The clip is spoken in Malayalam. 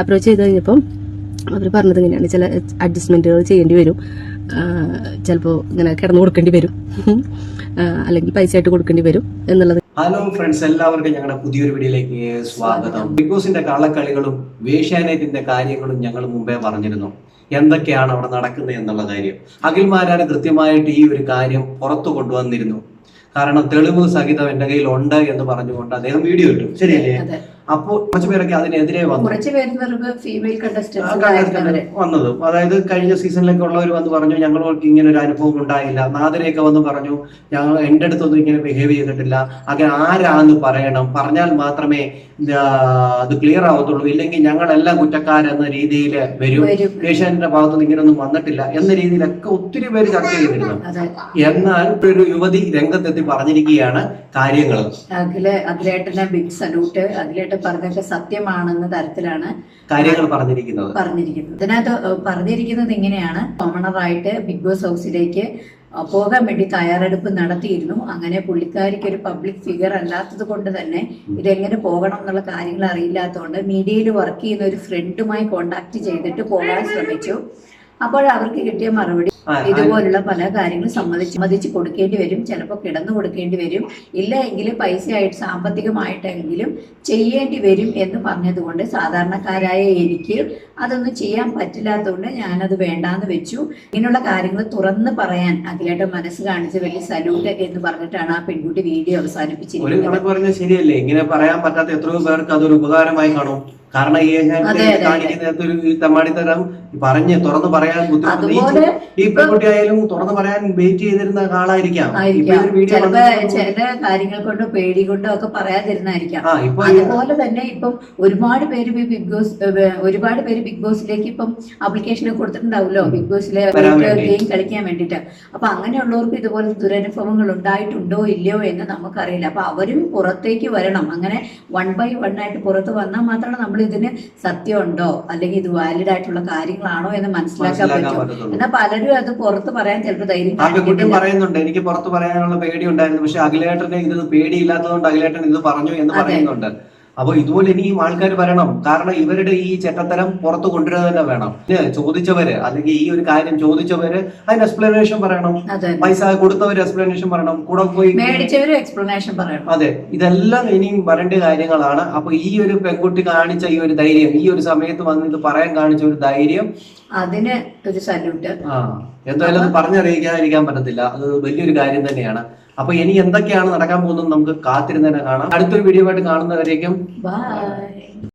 അപ്രോച്ച് ചെയ്ത് കഴിഞ്ഞപ്പം അവർ പറഞ്ഞത് ഇങ്ങനെയാണ്. ചില അഡ്ജസ്റ്റ്മെന്റുകൾ ചെയ്യേണ്ടി വരും. ചിലപ്പോൾ ഇങ്ങനെ കിടന്നു കൊടുക്കേണ്ടി വരും. അല്ലെങ്കിൽ പൈസ ആയിട്ട് കൊടുക്കേണ്ടി വരും എന്നുള്ളത്. ഹലോ ഫ്രണ്ട്സ് എല്ലാവർക്കും ഞങ്ങളുടെ പുതിയൊരു വീഡിയോയിലേക്ക് സ്വാഗതം. ബിഗ് ബോസിന്റെ കള്ളക്കളികളും വേഷ്യാനേറ്റിന്റെ കാര്യങ്ങളും ഞങ്ങൾ മുമ്പേ പറഞ്ഞിരുന്നു. എന്തൊക്കെയാണ് അവിടെ നടക്കുന്നത് എന്നുള്ള കാര്യം. അഖിൽമാരാണ് കൃത്യമായിട്ട് ഈ ഒരു കാര്യം പുറത്തു കൊണ്ടുവന്നിരുന്നു. കാരണം തെളിവ് സഹിതം എന്റെ കയ്യിൽ ഉണ്ട് എന്ന് പറഞ്ഞുകൊണ്ട് അദ്ദേഹം വീഡിയോ ഇട്ടു. ശരിയല്ലേ? അതെ. അപ്പോൾ കുറച്ചു പേരൊക്കെ അതിനെതിരെ വന്നു. വന്നത്. അതായത് കഴിഞ്ഞ സീസണിലൊക്കെ ഉള്ളവർ വന്ന് പറഞ്ഞു ഞങ്ങൾക്ക് ഇങ്ങനെ ഒരു അനുഭവം ഉണ്ടായില്ല. നാദരയൊക്കെ വന്ന് പറഞ്ഞു ഞങ്ങൾ എന്റെ അടുത്തൊന്നും ഇങ്ങനെ ബിഹേവ് ചെയ്തിട്ടില്ല. അങ്ങനെ ആരാന്ന് പറയണം. പറഞ്ഞാൽ മാത്രമേ അത് ക്ലിയർ ആവത്തുള്ളൂ. ഇല്ലെങ്കിൽ ഞങ്ങളെല്ലാം കുറ്റക്കാരെന്ന രീതിയിൽ വരും. ഏഷ്യാനിന്റെ ഭാഗത്തുനിന്ന് ഇങ്ങനെയൊന്നും വന്നിട്ടില്ല. എന്ന രീതിയിലൊക്കെ ഒത്തിരി പേര് ചർച്ച ചെയ്തിരുന്നു. എന്നാൽ ഒരു യുവതി രംഗത്തെത്തി പറഞ്ഞിരിക്കുകയാണ് കാര്യങ്ങൾ അഖിലേട്ടന്റെ ബിഗ് സല്യൂട്ട് അഖിലേട്ടൻ പറഞ്ഞൊക്കെ സത്യമാണെന്ന തരത്തിലാണ് കാര്യങ്ങൾ പറഞ്ഞിരിക്കുന്നത്. പറഞ്ഞിരിക്കുന്നത്. ഇതിനകത്ത് പറഞ്ഞിരിക്കുന്നത് ഇങ്ങനെയാണ്. കോമണറായിട്ട് ബിഗ് ബോസ് ഹൗസിലേക്ക് പോകാൻ വേണ്ടി തയ്യാറെടുപ്പ് നടത്തിയിരുന്നു. അങ്ങനെ പുള്ളിക്കാരിക്ക് ഒരു പബ്ലിക് ഫിഗർ അല്ലാത്തത് കൊണ്ട് തന്നെ ഇതെങ്ങനെ പോകണം എന്നുള്ള കാര്യങ്ങൾ അറിയില്ലാത്തതുകൊണ്ട് മീഡിയയിൽ വർക്ക് ചെയ്യുന്ന ഒരു ഫ്രണ്ടുമായി കോണ്ടാക്ട് ചെയ്തിട്ട് പോകാൻ ശ്രമിച്ചു. അപ്പോൾ അവർക്ക് കിട്ടിയ മറുപടി. ഇതുപോലുള്ള പല കാര്യങ്ങളും സമ്മതിച്ച് സമ്മതിച്ച് കൊടുക്കേണ്ടി വരും. ചിലപ്പോൾ കിടന്നു കൊടുക്കേണ്ടി വരും. ഇല്ല എങ്കിൽ പൈസയായിട്ട് സാമ്പത്തികമായിട്ടെങ്കിലും ചെയ്യേണ്ടി വരും എന്ന് പറഞ്ഞതുകൊണ്ട് സാധാരണക്കാരായ എനിക്ക് അതൊന്നും ചെയ്യാൻ പറ്റില്ലാത്തതുകൊണ്ട് ഞാനത് വേണ്ടാന്ന് വെച്ചു. ഇങ്ങനെയുള്ള കാര്യങ്ങൾ തുറന്ന് പറയാൻ അഖിലേട്ട് മനസ്സ് കാണിച്ച് വലിയ സല്യൂട്ട് എന്ന് പറഞ്ഞിട്ടാണ് ആ പെൺകുട്ടി വീഡിയോ അവസാനിപ്പിച്ചിരിക്കുന്നത്. ശരിയല്ലേ? ഇങ്ങനെ പറയാൻ പറ്റാത്ത എത്രയോ പേർക്ക് അതൊരു ഉപകാരമായി കാണും. കാരണം ഈ. കാണിക്കുന്ന ഒരു തെമ്മാടിത്തരം പറഞ്ഞ് തുറന്നു പറയാൻ ബുദ്ധിമുട്ട്. ഈ പെൺകുട്ടി ആയാലും തുറന്നു പറയാൻ വെയിറ്റ് ചെയ്തിരുന്ന ആളായിരിക്കാം ചില കാര്യങ്ങൾ കൊണ്ട് പേടി കൊണ്ടോ ഒക്കെ പറയാതിരുന്നായിരിക്കാം. അതുപോലെ തന്നെ ഇപ്പം ഒരുപാട് പേര് ബിഗ് ബോസ് ഒരുപാട് പേര് ബിഗ് ബോസിലേക്ക് ഇപ്പം അപ്ലിക്കേഷൻ കൊടുത്തിട്ടുണ്ടാവുമല്ലോ. ബിഗ് ബോസിലെ ഗെയിം കളിക്കാൻ വേണ്ടിയിട്ട്. അപ്പൊ അങ്ങനെയുള്ളവർക്ക് ഇതുപോലെ ദുരനുഭവങ്ങൾ ഉണ്ടായിട്ടുണ്ടോ ഇല്ലയോ എന്ന് നമുക്കറിയില്ല. അപ്പൊ അവരും പുറത്തേക്ക് വരണം. അങ്ങനെ വൺ ബൈ വൺ ആയിട്ട് പുറത്ത് വന്നാൽ മാത്രമാണ് നമ്മൾ ഇതിന് സത്യമുണ്ടോ? അല്ലെങ്കിൽ ഇത് വാലിഡ് ആയിട്ടുള്ള കാര്യങ്ങളാണോ എന്ന് മനസ്സിലാക്കാൻ പറ്റും. എന്നാൽ പലരും അത് പുറത്ത് പറയാൻ ചിലപ്പോൾ ധൈര്യം പറയുന്നുണ്ട് എനിക്ക് പുറത്ത് പറയാനുള്ള പേടി ഉണ്ടായിരുന്നു പക്ഷെ അഖിലേട്ടന് ഇത് പേടിയില്ലാത്തതുകൊണ്ട് അഖിലേട്ടൻ ഇത് പറഞ്ഞു എന്ന് പറയുന്നുണ്ട്. അപ്പൊ ഇതുപോലെ ഇനിയും ആൾക്കാർ വരണം. കാരണം ഇവരുടെ ഈ ചെറ്റത്തരം പുറത്ത് കൊണ്ടുവരിക തന്നെ വേണം. ചോദിച്ചവര് അല്ലെങ്കിൽ ഈ ഒരു കാര്യം ചോദിച്ചവര് അതിന് എക്സ്പ്ലനേഷൻ പറയണം. പൈസ കൊടുത്തവര് എക്സ്പ്ലനേഷൻ പറയണം. കൂടെ പോയി എക്സ്പ്ലനേഷൻ പറയണം. അതെ. ഇതെല്ലാം ഇനിയും വരേണ്ട കാര്യങ്ങളാണ്. അപ്പൊ ഈ ഒരു പെൺകുട്ടി കാണിച്ച ഈ ഒരു ധൈര്യം ഈ ഒരു സമയത്ത് വന്ന് ഇത് പറയാൻ കാണിച്ച ഒരു ധൈര്യം. അതിന് ഒരു സല്യൂട്ട് ആ. എന്തായാലും അത് പറഞ്ഞറിയിക്കാതിരിക്കാൻ പറ്റത്തില്ല. അത് വലിയൊരു കാര്യം തന്നെയാണ്. അപ്പൊ ഇനി എന്തൊക്കെയാണ് നടക്കാൻ പോകുന്നത് നമുക്ക് കാത്തിരുന്നതിനെ കാണാം. അടുത്തൊരു വീഡിയോ ആയിട്ട് കാണുന്നവരേക്കും